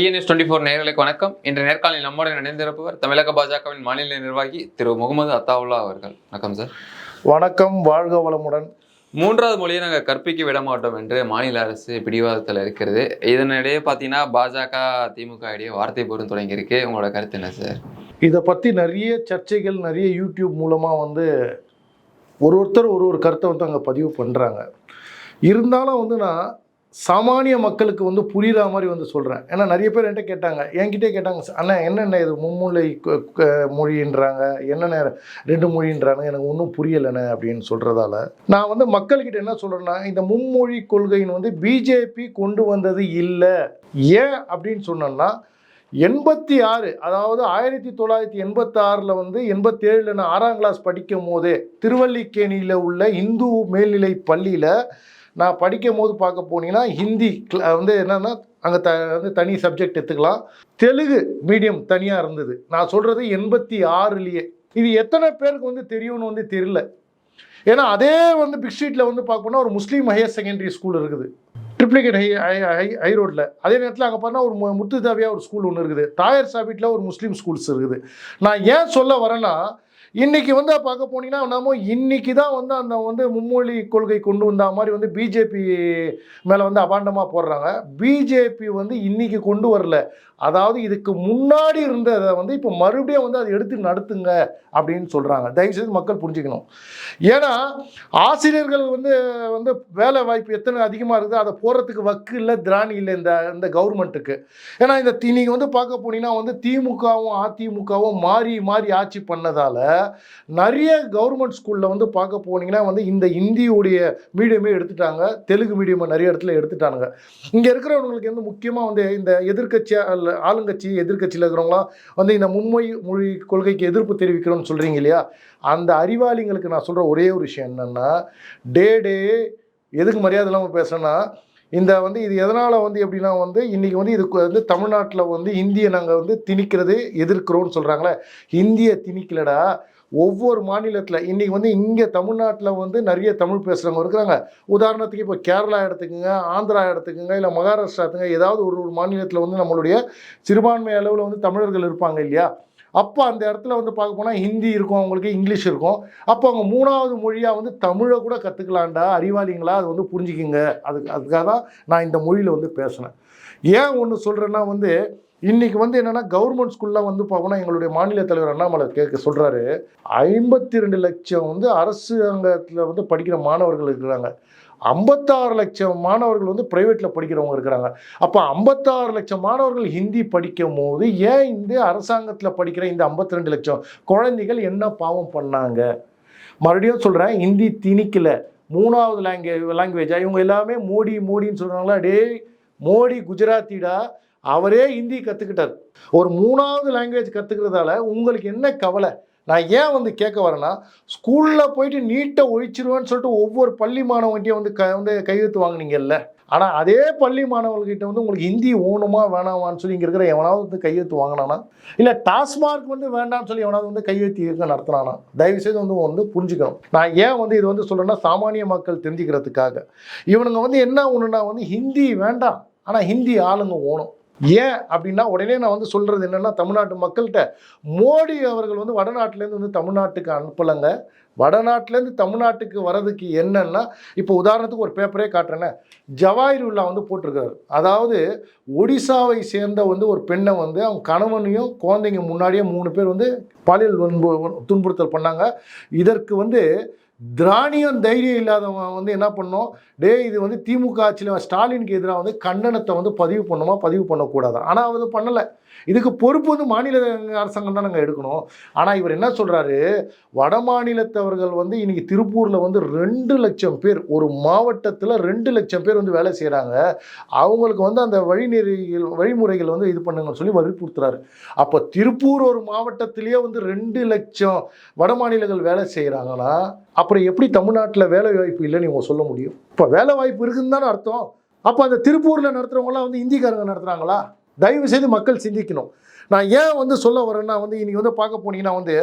DNS twenty four நேர்களுக்கு வணக்கம். இன்று நேர்காணலில் நம்முடன் இணைந்திருப்பவர் தமிழக பாஜகவின் மாநில நிர்வாகி திரு முகமது அத்தாவுல்லா அவர்கள். வணக்கம் சார் வணக்கம். வாழ்க வளமுடன். மூன்றாவது மொழியை நாங்கள் கற்பிக்க விட மாட்டோம் என்று மாநில அரசு பிடிவாதத்தில் இருக்கிறது. இதனிடையே பார்த்தீங்கன்னா பாஜக திமுக இடையே வார்த்தை போரும் தொடங்கியிருக்கு. உங்களோட கருத்து என்ன சார் இதை பற்றி நிறைய சர்ச்சைகள் நிறைய யூடியூப் மூலமாக வந்து ஒரு ஒருத்தர் ஒரு ஒரு கருத்தை வந்து அங்கே பதிவு பண்ணுறாங்க இருந்தாலும் வந்து நான் சாமானிய மக்களுக்கு வந்து புரிகிற மாதிரி வந்து சொல்கிறேன் ஏன்னா நிறைய பேர் என்கிட்ட கேட்டாங்க. என்கிட்டே கேட்டாங்க அண்ணா என்னென்ன இது மும்முலை மொழின்றாங்க? என்னென்ன ரெண்டு மொழின்றாங்க? எனக்கு ஒன்றும் புரியலைண்ணே அப்படின்னு சொல்கிறதால நான் வந்து மக்கள்கிட்ட என்ன சொல்கிறேன்னா இந்த மும்மொழி கொள்கையின் வந்து பிஜேபி கொண்டு வந்தது இல்லை. ஏன் அப்படின்னு சொன்னோன்னா எண்பத்தி ஆறு அதாவது ஆயிரத்தி தொள்ளாயிரத்தி எண்பத்தாறில் வந்து எண்பத்தேழில் நான் ஆறாம் கிளாஸ் படிக்கும் போதே திருவல்லிக்கேணியில் உள்ள இந்து மேல்நிலை பள்ளியில் நான் படிக்கும் போது பார்க்க போனீங்கன்னா ஹிந்தி வந்து என்னென்னா அங்கே த வந்து தனி சப்ஜெக்ட் எடுத்துக்கலாம். தெலுங்கு மீடியம் தனியாக இருந்தது. நான் சொல்கிறது எண்பத்தி ஆறுலேயே. இது எத்தனை பேருக்கு வந்து தெரியும்னு வந்து தெரியல. ஏன்னா அதே வந்து பிக் ஸ்ட்ரீட்டில் வந்து பார்க்கணும்னா ஒரு முஸ்லீம் ஹையர் செகண்டரி ஸ்கூல் இருக்குது. Triplicane high high high high ரோட்டில் அதே நேரத்தில் அங்கே பார்த்தா ஒரு மு- முத்துதாவியா ஒரு ஸ்கூல் ஒன்று இருக்குது. தாயர் சாபிட்டில் ஒரு முஸ்லீம் ஸ்கூல்ஸ் இருக்குது. நான் ஏன் சொல்ல வரேன்னா இன்னைக்கு வந்து பார்க்க போனீங்கன்னா நம்ம இன்னைக்கு தான் வந்து அந்த வந்து மும்மொழி கொள்கை கொண்டு வந்த மாதிரி வந்து பிஜேபி மேலே வந்து அபாண்டமாக போடுறாங்க. பிஜேபி வந்து இன்னைக்கு கொண்டு வரல. அதாவது இதுக்கு முன்னாடி இருந்ததை வந்து இப்போ மறுபடியும் வந்து அதை எடுத்து நடத்துங்க அப்படின்னு சொல்கிறாங்க தயவுசெய்து மக்கள் புரிஞ்சுக்கணும். ஏன்னா ஆசிரியர்கள் வந்து வந்து வேலை வாய்ப்பு எத்தனை அதிகமாக இருக்குது அதை போகிறதுக்கு வக்கு இல்லை திராணி இல்லை இந்த இந்த கவர்மெண்ட்டுக்கு. ஏன்னா இந்த நீங்கள் வந்து பார்க்க போனீங்கன்னா வந்து திமுகவும் அதிமுகவும் மாறி மாறி ஆட்சி பண்ணதால் நிறைய கவர்மெண்ட் ஸ்கூலில் வந்து பார்க்க போனீங்கன்னா வந்து இந்த இந்தியுடைய மீடியமே எடுத்துட்டாங்க தெலுங்கு மீடியமை நிறைய இடத்துல எடுத்துட்டானுங்க. இங்கே இருக்கிறவங்களுக்கு வந்து முக்கியமாக வந்து இந்த எதிர்க்கட்சி அல்ல ஆளுங்கட்சி எதிர்க்கட்சியில் இருக்கிறவங்களாம் வந்து இந்த மும்மொழி மொழி கொள்கைக்கு எதிர்ப்பு தெரிவிக்கிறோம்னு சொல்கிறீங்க இல்லையா? அந்த அறிவாளிங்களுக்கு நான் சொல்கிற ஒரே ஒரு விஷயம் என்னென்னா டே டே எதுக்கு மரியாதை இல்லாமல் பேசுகிறேன்னா இந்த வந்து இது எதனால் வந்து எப்படின்னா வந்து இன்றைக்கி வந்து இதுக்கு வந்து தமிழ்நாட்டில் வந்து இந்தியை நாங்கள் வந்து திணிக்கிறது எதிர்க்கிறோம்னு சொல்கிறாங்களே இந்தியை திணிக்கலடா. ஒவ்வொரு மாநிலத்தில் இன்றைக்கி வந்து இங்கே தமிழ்நாட்டில் வந்து நிறைய தமிழ் பேசுகிறவங்க இருக்கிறாங்க. உதாரணத்துக்கு இப்போ கேரளா எடுத்துக்கோங்க ஆந்திரா எடுத்துக்கோங்க இல்லை மகாராஷ்டிரா எடுத்துங்க ஏதாவது ஒரு ஒரு மாநிலத்தில் வந்து நம்மளுடைய சிறுபான்மை அளவில் வந்து தமிழர்கள் இருப்பாங்க இல்லையா? அப்போ அந்த இடத்துல வந்து பார்க்க போனால் ஹிந்தி இருக்கும் அவங்களுக்கு இங்கிலீஷ் இருக்கும். அப்போ அவங்க மூணாவது மொழியாக வந்து தமிழை கூட கற்றுக்கலாண்டா அறிவாளிங்களா? அது வந்து புரிஞ்சுக்கிங்க. அதுக்கு அதுக்காக தான் நான் இந்த மொழியில் வந்து பேசினேன். ஏன் ஒன்று சொல்கிறேன்னா வந்து இன்றைக்கி வந்து என்னென்னா கவர்மெண்ட் ஸ்கூலில் வந்து பார்க்கணும் எங்களுடைய மாநில தலைவர் அண்ணாமலை கேட்க சொல்கிறாரு ஐம்பத்தி ரெண்டு லட்சம் வந்து அரசாங்கத்தில் வந்து படிக்கிற மாணவர்கள் இருக்கிறாங்க. ஐம்பத்தாறு லட்சம் மாணவர்கள் வந்து ப்ரைவேட்டில் படிக்கிறவங்க இருக்கிறாங்க. அப்போ ஐம்பத்தாறு லட்சம் மாணவர்கள் ஹிந்தி படிக்கும் போது ஏன் இந்த அரசாங்கத்தில் படிக்கிற இந்த 52 லட்சம் குழந்தைகள் என்ன பாவம் பண்ணாங்க? மறுபடியும் சொல்கிறேன் ஹிந்தி திணிக்கல. மூணாவது லாங்குவேஜ் லாங்குவேஜா இவங்க எல்லாமே மோடி மோடின்னு சொல்கிறாங்களா டேய் மோடி குஜராத்திடா அவரே ஹிந்தி கற்றுக்கிட்டார் ஒரு மூணாவது லாங்குவேஜ் கற்றுக்கிறதால உங்களுக்கு என்ன கவலை? நான் ஏன் வந்து கேட்க வரேன்னா ஸ்கூலில் போயிட்டு நீட்டை ஒழிச்சிருவேன்னு சொல்லிட்டு ஒவ்வொரு பள்ளி மாணவன்கிட்டயும் வந்து க வந்து கையெழுத்து வாங்கினீங்கல்ல? ஆனால் அதே பள்ளி மாணவர்கள்கிட்ட வந்து உங்களுக்கு ஹிந்தி ஓணுமா வேணாமான்னு சொல்லி இங்கே இருக்கிற எவனாவது வந்து கையெழுத்து வாங்கினானா? இல்லை டாஸ்மார்க் வந்து வேண்டாம்னு சொல்லி எவனாவது வந்து கையெழுத்து இருக்க நடத்தினானா? தயவுசெய்து வந்து வந்து புரிஞ்சுக்கணும். நான் ஏன் வந்து இது வந்து சொல்கிறேன்னா சாமானிய மக்கள் தெரிஞ்சுக்கிறதுக்காக. இவனுங்க வந்து என்ன ஒன்றுனா வந்து ஹிந்தி வேண்டாம். ஆனால் ஹிந்தி ஆளுங்க ஓணும். ஏன் அப்படின்னா உடனே நான் வந்து சொல்கிறது என்னென்னா தமிழ்நாட்டு மக்கள்கிட்ட மோடி அவர்கள் வந்து வடநாட்டிலேருந்து வந்து தமிழ்நாட்டுக்கு அனுப்பலைங்க. வடநாட்டிலேருந்து தமிழ்நாட்டுக்கு வர்றதுக்கு என்னன்னா இப்போ உதாரணத்துக்கு ஒரு பேப்பரே காட்டுறேன்னே ஜவாஹிருல்லா வந்து போட்டிருக்காரு. அதாவது ஒடிசாவை சேர்ந்த வந்து ஒரு பெண்ணை வந்து அவங்க கணவனையும் குழந்தைங்க முன்னாடியே மூணு பேர் வந்து பாலியல் துன்புறுத்தல் பண்ணாங்க. இதற்கு வந்து திராணியம் தைரியம் இல்லாதவன் வந்து என்ன பண்ணோம் டேய் இது வந்து திமுக ஆட்சியில் ஸ்டாலினுக்கு எதிராக வந்து கண்டனத்தை வந்து பதிவு பண்ணுமா பதிவு பண்ணக்கூடாது? ஆனால் அது பண்ணலை. இதுக்கு பொறுப்பு வந்து மாநில அரசாங்கம் தான் நாங்கள் எடுக்கணும். ஆனால் இவர் என்ன சொல்கிறாரு வட மாநிலத்தவர்கள் வந்து இன்றைக்கி திருப்பூரில் வந்து ரெண்டு லட்சம் பேர் ஒரு மாவட்டத்தில் ரெண்டு லட்சம் பேர் வந்து வேலை செய்கிறாங்க அவங்களுக்கு வந்து அந்த வழிநெறிகள் வழிமுறைகள் வந்து இது பண்ணுங்கன்னு சொல்லி வற்புறுத்துறாரு அப்போ திருப்பூர் ஒரு மாவட்டத்திலேயே வந்து ரெண்டு லட்சம் வட மாநிலங்கள் வேலை செய்கிறாங்கன்னா அப்புறம் எப்படி தமிழ்நாட்டில் வேலை வாய்ப்பு இல்லைன்னு இவங்க சொல்ல முடியும்? இப்போ வேலை வாய்ப்பு இருக்குதுன்னு தானே அர்த்தம். அப்போ அந்த திருப்பூரில் நடத்துகிறவங்களாம் வந்து இந்திக்காரங்க நடத்துகிறாங்களா தயவு செய்து மக்கள் சிந்திக்கணும். நான் ஏன் வந்து சொல்ல வரேன்னா வந்து இன்றைக்கி வந்து பார்க்க போனீங்கன்னா வந்து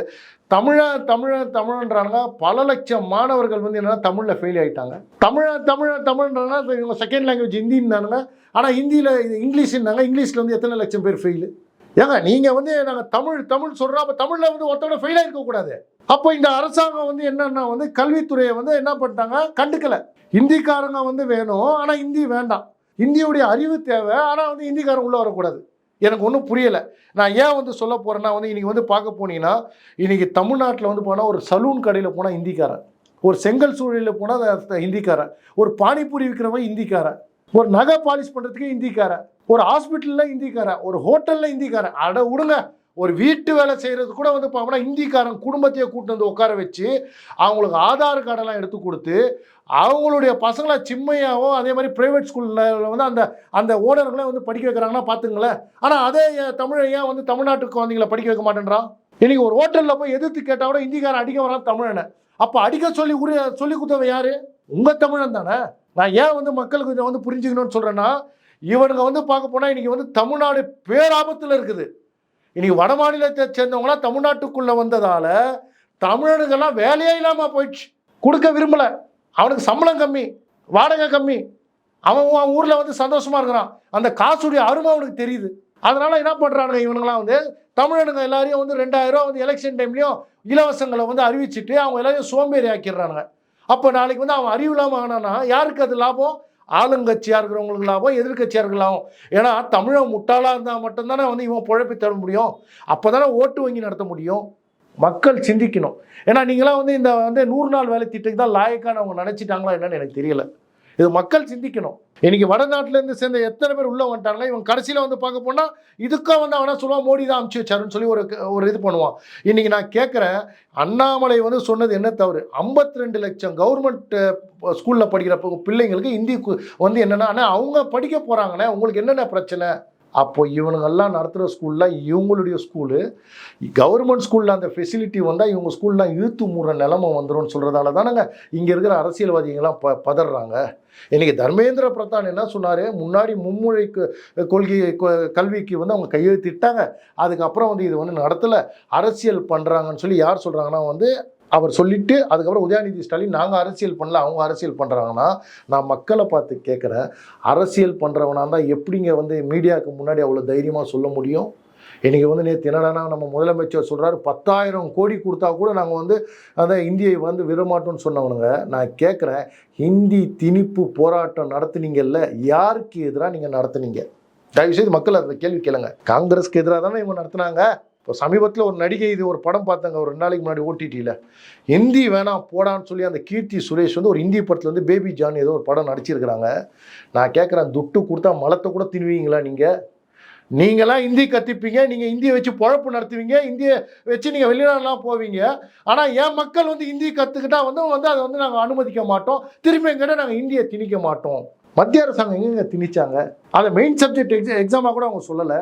தமிழா தமிழன் தமிழன்றாங்க பல லட்சம் மாணவர்கள் வந்து என்னென்னா தமிழில் ஃபெயில் ஆகிட்டாங்க தமிழா தமிழன் தமிழ்ன்றாங்க இவங்க செகண்ட் லாங்குவேஜ் ஹிந்தின்னாங்க ஆனால் ஹிந்தியில் இங்கிலீஷ்னாங்க இங்கிலீஷில் வந்து எத்தனை லட்சம் பேர் ஃபெயிலு ஏங்க நீங்கள் வந்து நாங்கள் தமிழ் தமிழ் சொல்கிறோம் அப்போ தமிழில் வந்து ஒருத்தோட ஃபெயிலாக ஆகிருக்கக்கூடாது அப்போ இந்த அரசாங்கம் வந்து என்னென்னா வந்து கல்வித்துறையை வந்து என்ன பண்ணிட்டாங்க? கண்டுக்கலை. ஹிந்திக்காரங்க வந்து வேணும் ஆனால் ஹிந்தி வேண்டாம். ஹிந்தியுடைய அறிவு தேவை ஆனால் வந்து ஹிந்திக்காரன் உள்ளே வரக்கூடாது. எனக்கு ஒன்றும் புரியலை. நான் ஏன் வந்து சொல்ல போகிறேன்னா வந்து இன்றைக்கி வந்து பார்க்க போனீங்கன்னா இன்றைக்கி தமிழ்நாட்டில் வந்து போனால் ஒரு சலூன் கடையில் போனால் ஹிந்திக்காரன். ஒரு செங்கல் சூழலில் போனால் ஹிந்திக்காரன். ஒரு பானிபூரி விற்கிறவன் ஹிந்திக்காரன். ஒரு நகை பாலிஷ் பண்ணுறதுக்கு ஹிந்திக்காரன் ஒரு ஹாஸ்பிட்டலில் ஹிந்திக்காரன் ஒரு ஹோட்டலில் ஹிந்திக்காரன் அட விடுங்க ஒரு வீட்டு வேலை செய்கிறது கூட வந்து பார்த்தோம்னா ஹிந்திக்காரன் குடும்பத்தையே கூட்டு வந்து உட்கார வச்சு அவங்களுக்கு ஆதார் கார்டெல்லாம் எடுத்து கொடுத்து அவங்களுடைய பசங்களை சிம்மையாகவும் அதே மாதிரி ப்ரைவேட் ஸ்கூலில் வந்து அந்த அந்த ஓனர்களை வந்து படிக்க வைக்கிறாங்கன்னா பார்த்துங்களேன் ஆனால் அதே தமிழை ஏன் வந்து தமிழ்நாட்டு குழந்தைங்களை படிக்க வைக்க மாட்டேன்றான். இன்றைக்கி ஒரு ஹோட்டலில் போய் எதிர்த்து கேட்டால் கூட ஹிந்திக்காரன் அடிக்க வரான் தமிழனை. அப்போ அடிக்க சொல்லி உரிய சொல்லி கொடுத்தவன் யார்? உங்கள் தமிழன் தானே? நான் ஏன் வந்து மக்களுக்கு இதை வந்து புரிஞ்சுக்கணும்னு சொல்கிறேன்னா இவனுங்க வந்து பார்க்க போனால் இன்றைக்கி வந்து தமிழ்நாடு பேராபத்தில் இருக்குது. இன்றைக்கி வட மாநிலத்தை சேர்ந்தவங்களாம் தமிழ்நாட்டுக்குள்ளே வந்ததால் தமிழனுக்கெல்லாம் வேலையே இல்லாமல் போயிடுச்சு. கொடுக்க விரும்பலை. அவனுக்கு சம்பளம் கம்மி வாடகை கம்மி. அவன் அவன் ஊரில் வந்து சந்தோஷமாக இருக்கிறான். அந்த காசுடைய அருமை அவனுக்கு தெரியுது. அதனால் என்ன பண்ணுறானுங்க இவனுங்களாம் வந்து? தமிழனுங்க எல்லாரையும் வந்து ரெண்டாயிரம் வந்து எலெக்ஷன் டைம்லையும் இலவசங்களை வந்து அறிவிச்சிட்டு அவங்க எல்லாரையும் சோம்பேறி ஆக்கிடுறானுங்க அப்போ நாளைக்கு வந்து அவன் அறிவு இல்லாமல் ஆனானா யாருக்கு அது லாபம்? ஆளுங்கட்சியாக இருக்கிறவங்களுக்கு லாபம் எதிர்கட்சியாக இருக்க லாபம். ஏன்னா தமிழன் முட்டாளாக இருந்தால் மட்டும்தானே வந்து இவன் குழப்பி தர முடியும். அப்போ தானே ஓட்டு வங்கி நடத்த முடியும். மக்கள் சிந்திக்கணும். ஏன்னா நீங்களாம் வந்து இந்த வந்து நூறு நாள் வேலை திட்டத்துக்கு தான் லாயக்கான அவங்க நினச்சிட்டாங்களா என்னன்னு எனக்கு தெரியல. இது மக்கள் சிந்திக்கணும். இன்னைக்கு வடநாட்டிலேருந்து சேர்ந்த எத்தனை பேர் உள்ளே வந்துட்டாங்களா இவன் கடைசியில் வந்து பார்க்க போனால் இதுக்காக வந்து அவனா சொல்லுவான் மோடி தான் அமுச்சு வச்சாருன்னு சொல்லி ஒரு ஒரு இது பண்ணுவான். இன்னைக்கு நான் கேட்குறேன் அண்ணாமலை வந்து சொன்னது என்ன தவறு? 52 ரெண்டு லட்சம் கவர்மெண்ட் ஸ்கூலில் படிக்கிற பிள்ளைங்களுக்கு இந்தி கு- வந்து என்னென்னா ஆனால் அவங்க படிக்க போகிறாங்கண்ணே உங்களுக்கு என்னென்ன பிரச்சனை? அப்போ இவனுங்கெல்லாம் நடத்துகிற ஸ்கூலில் இவங்களுடைய ஸ்கூலு கவர்மெண்ட் ஸ்கூலில் அந்த ஃபெசிலிட்டி வந்தால் இவங்க ஸ்கூல்லாம் இழுத்து மூடுற நிலமை வந்துரும்னு சொல்கிறதால தானங்க இங்கே இருக்கிற அரசியல்வாதிகள்லாம் ப பதறாங்க. இன்றைக்கி தர்மேந்திர பிரதான் என்ன சொன்னார்? முன்னாடி மும்மொழி கொள்கை கல்விக்கு வந்து அவங்க கையெழுத்திட்டாங்க. அதுக்கப்புறம் வந்து இது வந்து நடத்தலை. அரசியல் பண்ணுறாங்கன்னு சொல்லி யார் சொல்கிறாங்கன்னா வந்து அவர் சொல்லிட்டு அதுக்கப்புறம் உதயநிதி ஸ்டாலின் நாங்கள் அரசியல் பண்ணல அவங்க அரசியல் பண்ணுறாங்கன்னா நான் மக்களை பார்த்து கேட்குறேன் அரசியல் பண்ணுறவனா இருந்தால் எப்படிங்க வந்து மீடியாவுக்கு முன்னாடி அவ்வளோ தைரியமாக சொல்ல முடியும்? இன்றைக்கி வந்து நேற்று என்னடானா நம்ம முதலமைச்சர் சொல்கிறாரு பத்தாயிரம் கோடி கொடுத்தா கூட நாங்கள் வந்து அதை இந்தியை வந்து விடமாட்டோம்னு சொன்னவனுங்க. நான் கேட்குறேன் ஹிந்தி திணிப்பு போராட்டம் நடத்துனீங்கல்ல யாருக்கு எதிராக நீங்கள் நடத்துனீங்க? தயவுசெய்து மக்கள் அந்த கேள்வி கேளுங்க. காங்கிரஸ்க்கு எதிராக தானே இவங்க நடத்துனாங்க. இப்போ சமீபத்தில் ஒரு நடிகை இது ஒரு படம் பார்த்தாங்க ஒரு ரெண்டு நாளைக்கு முன்னாடி ஓடிடியில் ஹிந்தி வேணாம் போடான்னு சொல்லி அந்த கீர்த்தி சுரேஷ் வந்து ஒரு ஹிந்தி படத்தில் வந்து பேபி ஜான் ஏதோ ஒரு படம் நடிச்சிருக்கிறாங்க. நான் கேட்குறேன் துட்டு கொடுத்தா மலத்தை கூட தின்னுவீங்களா நீங்கள் நீங்களாம் ஹிந்தி கற்றுப்பீங்க நீங்கள் ஹிந்தியை வச்சு பொழப்பு நடத்துவீங்க ஹிந்தியை வச்சு நீங்கள் வெளிநாடுலாம் போவீங்க. ஆனால் என் மக்கள் வந்து ஹிந்தி கற்றுக்கிட்டா வந்து வந்து அதை வந்து நாங்கள் அனுமதிக்க மாட்டோம். திரும்பி எங்கிட்ட நாங்கள் ஹிந்தியை திணிக்க மாட்டோம். மத்திய அரசாங்கம் எங்கெங்க திணிச்சாங்க? அதை மெயின் சப்ஜெக்ட் எக்ஸாமாக கூட அவங்க சொல்லலை.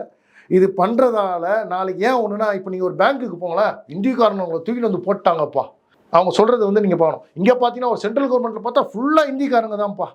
இது பண்ணுறதால நாளைக்கு ஏன் ஒன்றுனா இப்போ நீங்கள் ஒரு பேங்க்குக்கு போங்களேன் இந்தியக்காரன் உங்களை தூக்கிட்டு வந்து போட்டாங்கப்பா. அவங்க சொல்கிறது வந்து நீங்கள் பார்க்கணும். இங்கே பார்த்தீங்கன்னா ஒரு சென்ட்ரல் கவர்மெண்ட்டில் பார்த்தா ஃபுல்லாக இந்திக்காரங்க தான்ப்பா.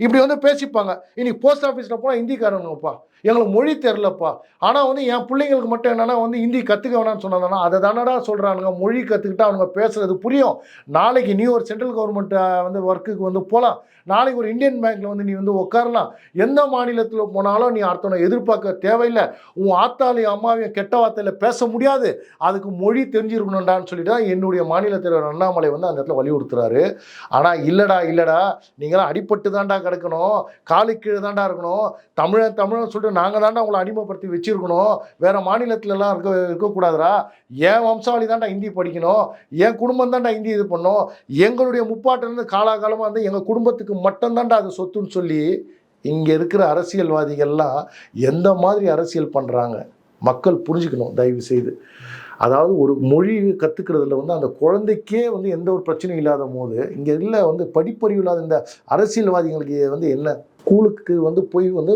இப்படி வந்து பேசிப்பாங்க. இன்னைக்கு போஸ்ட் ஆஃபீஸில் போனால் இந்திக்காரங்கப்பா. எங்களுக்கு மொழி தெரிலப்பா ஆனால் வந்து என் பிள்ளைங்களுக்கு மட்டும் என்னென்னா வந்து ஹிந்தி கற்றுக்க வேணாம்னு சொன்னாங்கன்னா அதை தானடா சொல்கிறானுங்க மொழி கற்றுக்கிட்டா அவங்க பேசுறது புரியும். நாளைக்கு நீ ஒரு சென்ட்ரல் கவர்மெண்ட் வந்து ஒர்க்குக்கு வந்து போகலாம் நாளைக்கு ஒரு இந்தியன் பேங்க்கில் வந்து நீ வந்து உட்காரலாம் எந்த மாநிலத்தில் போனாலும் நீ அடுத்தவனை எதிர்பார்க்க தேவையில்லை. உன் ஆத்தாலையும் அம்மாவையும் கெட்ட வார்த்தையில் பேச முடியாது. அதுக்கு மொழி தெரிஞ்சிருக்கணும்டான்னு சொல்லிட்டு தான் என்னுடைய மாநில தலைவர் அண்ணாமலை வந்து அந்த இடத்துல வலியுறுத்துறாரு. ஆனால் இல்லைடா இல்லைடா. நீங்களாம் அடிபட்டு தான்டா கிடக்கணும். காலுக்கீழே கீழே தான்டா இருக்கணும். தமிழன் தமிழன் சொல்லிட்டு நாங்கள் தாண்டா உங்களை அடிமைப்படுத்தி வச்சுருக்கணும். வேறு மாநிலத்திலலாம் இருக்க இருக்கக்கூடாதுடா. என் வம்சாவளி தாண்டா ஹிந்தி படிக்கணும். என் குடும்பம் தான்டா ஹிந்தி இது பண்ணும் எங்களுடைய முப்பாட்டிலேருந்து காலாகாலமாக வந்து எங்கள் குடும்பத்துக்கு மட்டும்தாண்டா அது சொத்துன்னு சொல்லி இங்கே இருக்கிற அரசியல்வாதிகள்லாம் எந்த மாதிரி அரசியல் பண்ணுறாங்க மக்கள் புரிஞ்சுக்கணும் தயவு செய்து அதாவது ஒரு மொழி கற்றுக்கிறதுல வந்து அந்த குழந்தைக்கே வந்து எந்த ஒரு பிரச்சனையும் இல்லாத போது இங்கே இல்லை வந்து படிப்பறிவு இல்லாத இந்த அரசியல்வாதிகளுக்கு வந்து என்ன ஸ்கூலுக்கு வந்து போய் வந்து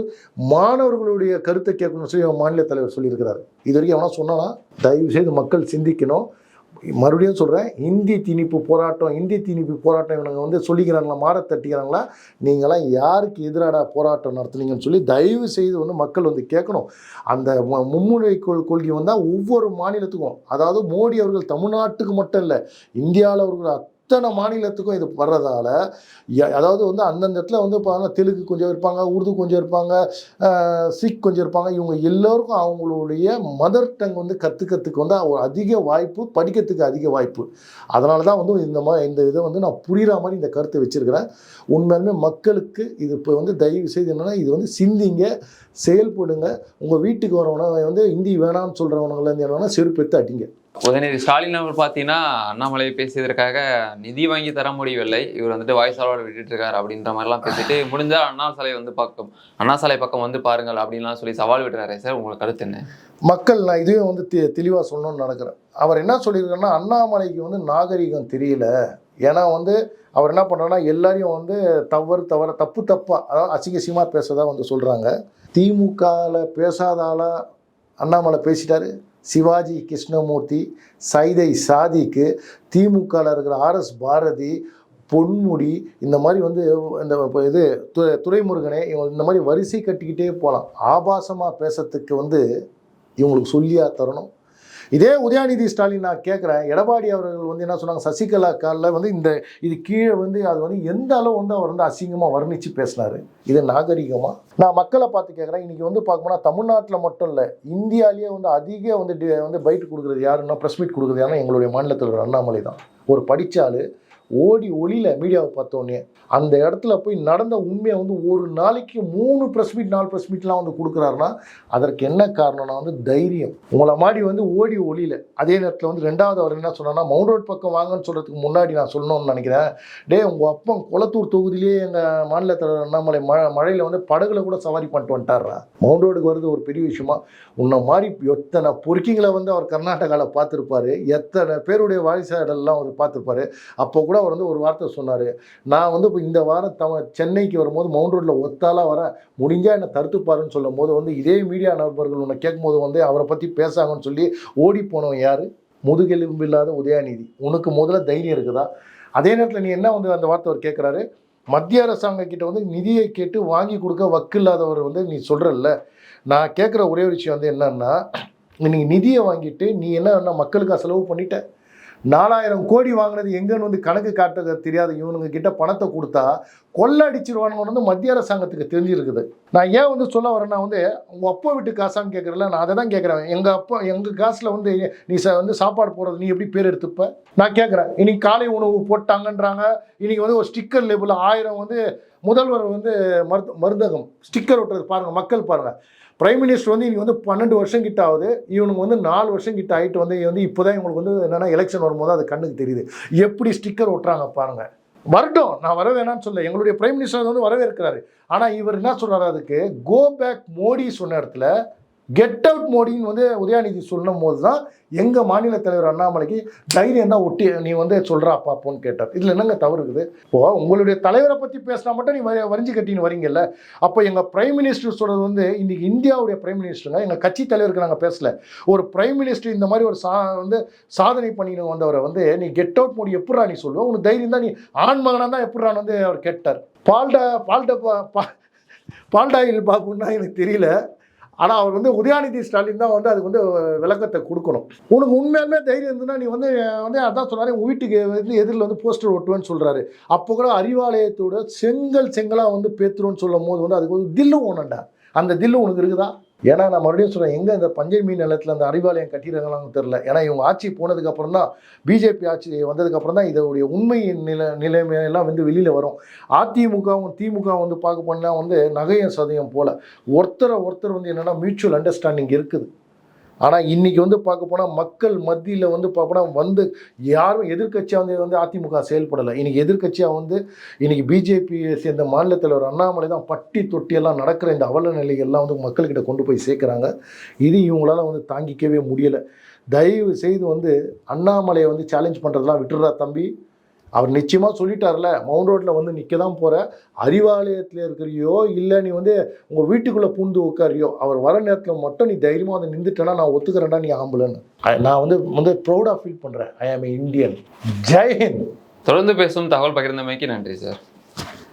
மாணவர்களுடைய கருத்தை கேட்கணும்னு சொல்லி மாநில தலைவர் சொல்லியிருக்கிறார். இது வரைக்கும் எவனா சொன்னானா தயவு செய்து மக்கள் சிந்திக்கணும். மறுபடியும் சொல்கிறேன் இந்தி திணிப்பு போராட்டம் இந்தி திணிப்பு போராட்டம் இவனுங்க வந்து சொல்லிக்கிறாங்களா மாற தட்டிக்கிறாங்களா? நீங்களாம் யாருக்கு எதிராக போராட்டம் நடத்துனீங்கன்னு சொல்லி தயவு செய்து வந்து மக்கள் வந்து கேட்கணும். அந்த மு- மும்முனை கொள் கொள்கை வந்தால் ஒவ்வொரு மாநிலத்துக்கும் அதாவது மோடி அவர்கள் தமிழ்நாட்டுக்கு மட்டும் இல்லை இந்தியாவில் அவர்கள் அத்தனை மாநிலத்துக்கும் இது வர்றதால அதாவது வந்து அந்தந்த இடத்துல வந்து பார்த்தா தெலுங்கு கொஞ்சம் இருப்பாங்க உருது கொஞ்சம் இருப்பாங்க சிக் கொஞ்சம் இருப்பாங்க இவங்க எல்லோருக்கும் அவங்களுடைய மதர் டங் வந்து கற்றுக்கிறதுக்கு வந்து அவங்க அதிக வாய்ப்பு படிக்கிறதுக்கு அதிக வாய்ப்பு. அதனால தான் வந்து இந்த மாதிரி இந்த இதை வந்து நான் புரிகிற மாதிரி இந்த கருத்தை வச்சுருக்கிறேன். உண்மையாலுமே மக்களுக்கு இது இப்போ வந்து தயவு செய்து என்னென்னா இது வந்து சிந்திங்க செயல்படுங்க. உங்கள் வீட்டுக்கு வரவனை வந்து ஹிந்தி வேணாம்னு சொல்கிறவனுங்கலேருந்து என்னன்னா செருப்பெடுத்து அடிங்க. உதயநிதி ஸ்டாலின் அவர் பார்த்தீங்கன்னா அண்ணாமலை பேசியதற்காக நிதி வாங்கி தர முடியவில்லை. இவர் வந்துட்டு வாய்ஸாலோட விட்டுட்டு இருக்காரு அப்படின்ற மாதிரிலாம் பேசிட்டு முடிஞ்சால் அண்ணா சாலை வந்து பக்கம் அண்ணா சாலை பக்கம் வந்து பாருங்கள் அப்படின்லாம் சொல்லி சவால் விடுறாரு சார். உங்களுக்கு கருத்து என்ன? மக்கள் நான் இதுவே வந்து தெ தெளிவாக சொல்லணும்னு நினைக்கிறேன். அவர் என்ன சொல்லியிருக்காருன்னா அண்ணாமலைக்கு வந்து நாகரிகம் தெரியல. ஏன்னா வந்து அவர் என்ன பண்ணுறாருன்னா எல்லாரையும் வந்து தவறு தவற தப்பு தப்பாக அதாவது அசிங்க பேசுறதா வந்து சொல்கிறாங்க திமுகவில் பேசாதால அண்ணாமலை பேசிட்டாரு. சிவாஜி கிருஷ்ணமூர்த்தி சைதை சாதிக்கு திமுகவில் இருக்கிற ஆர்எஸ் பாரதி பொன்முடி இந்த மாதிரி வந்து இந்த இப்போ இது து துரைமுருகனே இவங்க இந்த மாதிரி வரிசை கட்டிக்கிட்டே போகலாம் ஆபாசமாக பேசுறதுக்கு வந்து இவங்களுக்கு சொல்லியாக தரணும். இதே உதயாநிதி ஸ்டாலின் நான் கேட்குறேன் எடப்பாடி அவர்கள் வந்து என்ன சொன்னாங்க? சசிகலா காலில் வந்து இந்த இது கீழே வந்து அது வந்து எந்த அளவு வந்து அவர் வந்து அசிங்கமாக வர்ணித்து பேசினார்? இது நாகரிகமாக நான் மக்களை பார்த்து கேட்குறேன் இன்றைக்கி வந்து பார்க்கணும்னா தமிழ்நாட்டில் மட்டும் இல்லை இந்தியாவிலேயே வந்து அதிக வந்து வந்து பைட் கொடுக்குறது யாருன்னா ப்ரெஸ் மீட் கொடுக்குறது யாருன்னா எங்களுடைய மாநிலத்தில் அண்ணாமலை தான் ஒரு படித்தாலும் ஓடி ஒளியில மீடியாவை பார்த்தோன்னே அந்த இடத்துல போய் நடந்த உண்மையை வந்து ஒரு நாளைக்கு மூணு ப்ரெஸ் மீட் நாலு ப்ரெஸ் மீட்லாம் வந்து கொடுக்குறாருன்னா அதற்கு என்ன காரணம்னா வந்து தைரியம். உங்களை மாதிரி வந்து ஓடி ஒளியில அதே நேரத்தில் வந்து ரெண்டாவது அவர் என்ன சொன்னார்னா மவுண்ட் ரோட் பக்கம் வாங்கன்னு சொல்கிறதுக்கு முன்னாடி நான் சொல்லணும்னு நினைக்கிறேன். டே உங்கள் அப்பன் குளத்தூர் தொகுதியிலேயே எங்கள் மாநில தலைவர் அண்ணாமலை மழை மழையில் வந்து படகுல கூட சவாரி பண்ணிட்டு வந்துட்டாரா மவுண்ட் ரோடுக்கு வருது ஒரு பெரிய விஷயமா உன்னை மாதிரி எத்தனை பொறுக்கிங்களை வந்து அவர் கர்நாடகாவில் பார்த்துருப்பாரு எத்தனை பேருடைய வாரிசாடெல்லாம் அவர் பார்த்துருப்பாரு. அப்போ கூட அவர் வந்து ஒரு வார்த்தை சொன்னார். நான் வந்து இப்போ இந்த வாரம் தம சென்னைக்கு வரும்போது மவுண்ட் ரோட்டில் ஒத்தாலாக வரேன் முடிஞ்சால் என்னை தடுத்துப்பாருன்னு சொல்லும் போது வந்து இதே மீடியா நண்பர்கள் உன்னை கேட்கும்போது வந்து அவரை பற்றி பேசாங்கன்னு சொல்லி ஓடி போனவன் யார்? முதுகெலும்பு இல்லாத உதயாநிதி. உனக்கு முதல்ல தைரியம் இருக்குதா? அதே நேரத்தில் நீ என்ன வந்து அந்த வார்த்தை அவர் கேட்குறாரு? மத்திய அரசாங்கம் கிட்ட வந்து நிதியை கேட்டு வாங்கி கொடுக்க வக்கு இல்லாதவர் வந்து நீ சொல்கிறல்ல நான் கேட்குற ஒரே விஷயம் வந்து என்னன்னா நீ நிதியை வாங்கிட்டு நீ என்ன மக்களுக்கு செலவு பண்ணிட்ட? நாலாயிரம் கோடி வாங்கினது எங்கன்னு வந்து கணக்கு காட்ட தெரியாத. இவனுங்க கிட்ட பணத்தை கொடுத்தா கொள்ளை அடிச்சிருவானுங்க வந்து மத்திய அரசாங்கத்துக்கு தெரிஞ்சிருக்குது. நான் ஏன் வந்து சொல்ல வரேன்னா வந்து உங்கள் அப்பா வீட்டு காசான்னு கேட்குறல நான் அதை தான் கேட்குறேன் எங்கள் அப்பா எங்கள் காசில் வந்து நீ ச வந்து சாப்பாடு போடுறது நீ எப்படி பேர் எடுத்துப்ப? நான் கேட்குறேன் இன்னைக்கு காலை உணவு போட்டாங்கன்றாங்க. இன்னைக்கு வந்து ஒரு ஸ்டிக்கர் லேபிள் ஆயிரம் வந்து முதல்வர் வந்து மருத் மருந்தகம் ஸ்டிக்கர் ஒட்டுறது பாருங்கள் மக்கள் பாருங்கள் பிரைம் மினிஸ்டர் வந்து இன்னைக்கு வந்து பன்னெண்டு வருஷம் கிட்ட ஆகுது. இவனுக்கு வந்து நாலு வருஷம் கிட்ட ஆகிட்டு வந்து வந்து இப்போ தான் இவங்களுக்கு வந்து என்னென்னா எலெக்ஷன் வரும்போது அது கண்ணுக்கு தெரியுது. எப்படி ஸ்டிக்கர் ஒட்டுறாங்க பாருங்கள் வரட்டும் நான் வரவேணான்னு சொல்ல எங்களுடைய பிரைம் மினிஸ்டர் வந்து வரவேற்கிறாரு. ஆனால் இவர் என்ன சொல்கிறார் அதுக்கு? கோ பேக் மோடி சொன்ன இடத்துல கெட் அவுட் மோடின்னு வந்து உதயாநிதி சொல்லும் போது தான் எங்கள் மாநில தலைவர் அண்ணாமலைக்கு தைரியம் தான் ஒட்டி நீ வந்து சொல்கிறா பாப்போன்னு கேட்டார். இதில் என்னங்க தவறு இருக்குது? இப்போ உங்களுடைய தலைவரை பற்றி பேசினா மட்டும் நீ வரி வரிஞ்சு கட்டின்னு வரீங்கல்ல? அப்போ எங்கள் பிரைம் மினிஸ்டர் சொல்கிறது வந்து இன்றைக்கி இந்தியாவுடைய பிரைம் மினிஸ்டருங்க எங்கள் கட்சி தலைவருக்கு நாங்கள் பேசல. ஒரு பிரைம் மினிஸ்டர் இந்த மாதிரி ஒரு சா வந்து சாதனை பண்ணின்னு வந்தவரை வந்து நீ கெட் அவுட் மோடி எப்படா நீ சொல்லுவோம் உனக்கு தைரியம் தான் நீ ஆண் மகனாக தான் எப்படான்னு வந்து அவர் கேட்டார். பால்டா பால்டா பா- பா பால்டாயில் பாபுன்னா எனக்கு தெரியல. ஆனால் அவர் வந்து உதயாநிதி ஸ்டாலின் தான் வந்து அதுக்கு வந்து விளக்கத்தை கொடுக்கணும். உனக்கு உண்மையாலுமே தைரியம் இருந்ததுன்னா நீ வந்து வந்து அதான் சொன்னாரு உன் வீட்டுக்கு வந்து எதிரில் வந்து போஸ்டர் ஒட்டுவேன்னு சொல்கிறாரு அப்போ கூட அறிவாலயத்தோட செங்கல் செங்கலாக வந்து பேத்துருன்னு சொல்லும் போது வந்து அதுக்கு வந்து தில்லு ஒன்றுண்டா அந்த தில்லு உனக்கு இருக்குதா? ஏன்னா நான் மறுபடியும் சொல்கிறேன் எங்கே இந்த பஞ்சை மீன் நிலத்தில் அந்த அறிவாலயம் கட்டிடுறாங்களான்னு தெரில ஏன்னா இவங்க ஆட்சி போனதுக்கப்புறம் தான் பிஜேபி ஆட்சி வந்ததுக்கப்புறம் தான் இதோடைய உண்மை நில நிலைமையெல்லாம் வந்து வெளியில் வரும். அதிமுகவும் திமுக வந்து பார்க்க போனால் வந்து நகையும் சதயம் போல். ஒருத்தரை ஒருத்தர் வந்து என்னென்னா மியூச்சுவல் அண்டர்ஸ்டாண்டிங் இருக்குது. ஆனால் இன்றைக்கி வந்து பார்க்க போனால் மக்கள் மத்தியில் வந்து பார்ப்போனா வந்து யாரும் எதிர்க்கட்சியாக வந்து வந்து அதிமுக செயல்படலை. இன்றைக்கி எதிர்க்கட்சியாக வந்து இன்றைக்கி பிஜேபியை சேர்ந்த மாநில தலைவர் அண்ணாமலை தான் பட்டி தொட்டியெல்லாம் நடக்கிற இந்த அவல நிலைகள்லாம் வந்து மக்கள்கிட்ட கொண்டு போய் சேர்க்குறாங்க. இது இவங்களால வந்து தாங்கிக்கவே முடியலை. தயவு செய்து வந்து அண்ணாமலையை வந்து சேலஞ்ச் பண்ணுறதெல்லாம் விட்டுறா தம்பி. அவர் நிச்சயமாக சொல்லிட்டார்ல மவுண்ட் ரோட்டில் வந்து நிற்க தான் போகிற அறிவாலயத்தில் இருக்கிறியோ இல்லை நீ வந்து உங்கள் வீட்டுக்குள்ளே பூந்து உட்காரியோ அவர் வர நேரத்தில் மட்டும் நீ தைரியமாக வந்து நின்றுட்டேன்னா நான் ஒத்துக்கிறேன்டா நீ ஆம்பளைன்னு. I- நான் வந்து வந்து ப்ரௌடாக ஃபீல் பண்ணுறேன் ஐ ஆம் இந்தியன் ஜெய்ஹிந்த் தொடர்ந்து பேசும் தகவல் பகிர்ந்தமைக்கு நன்றி சார்